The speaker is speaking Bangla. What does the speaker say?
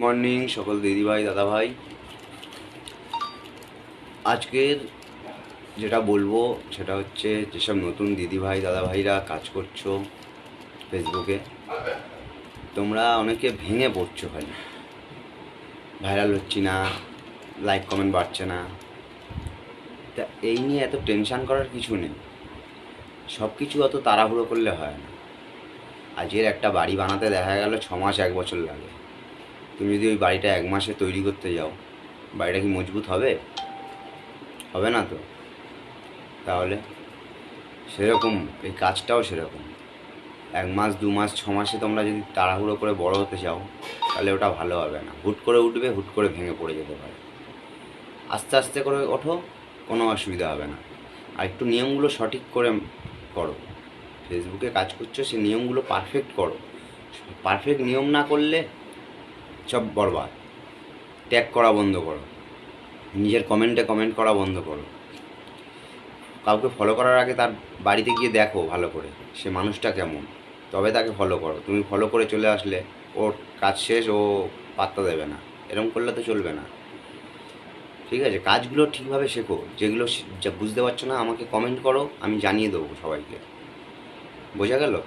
মর্নিং, সকল দিদিভাই, দাদাভাই। আজকের যেটা বলব, সেটা হচ্ছে যেসব নতুন দিদিভাই, দাদাভাইরা কাজ করছ ফেসবুকে তোমরা অনেকে ভেঙে পড়ছো খালি। ভাইরাল হচ্ছি না লাইক কমেন্ট বাড়ছে না। তা এই নিয়ে এত টেনশান করার কিছু নেই। সব কিছু অত তাড়াহুড়ো করলে হয় না। আজকের একটা বাড়ি বানাতে দেখা গেল, ছ মাস এক বছর লাগে। তুমি যদি ওই বাড়িটা এক মাসে তৈরি করতে যাও, বাড়িটা কি মজবুত হবে? হবে না তো? তাহলে সেরকম, এই কাজটাও সেরকম। এক মাস, দু মাস, ছ মাসে তোমরা যদি তাড়াহুড়ো করে বড় হতে চাও, তাহলে ওটা ভালো হবে না। হুট করে উঠবে, হুট করে ভেঙে পড়ে যেতে পারে। আস্তে আস্তে করে ওঠো, কোনো অসুবিধা হবে না। আর একটু নিয়মগুলো সঠিক করে করো। ফেসবুকে কাজ করছ, সে নিয়মগুলো পারফেক্ট করো। পারফেক্ট নিয়ম না করলে সব বরবাদ। ট্যাগ করা বন্ধ করো। নিজের কমেন্টে কমেন্ট করা বন্ধ করো। কাউকে ফলো করার আগে তার বাড়িতে গিয়ে দেখো ভালো করে সে মানুষটা কেমন। তবে তাকে ফলো করো। তুমি ফলো করে চলে আসলে ওর কাজ শেষ, ও পাত্তা দেবে না। এরকম করলে তো চলবে না। ঠিক আছে? কাজগুলো ঠিকভাবে শেখো। যেগুলো যা বুঝতে পারছ না, আমাকে কমেন্ট করো, আমি জানিয়ে দেবো সবাইকে। বোঝা গেল?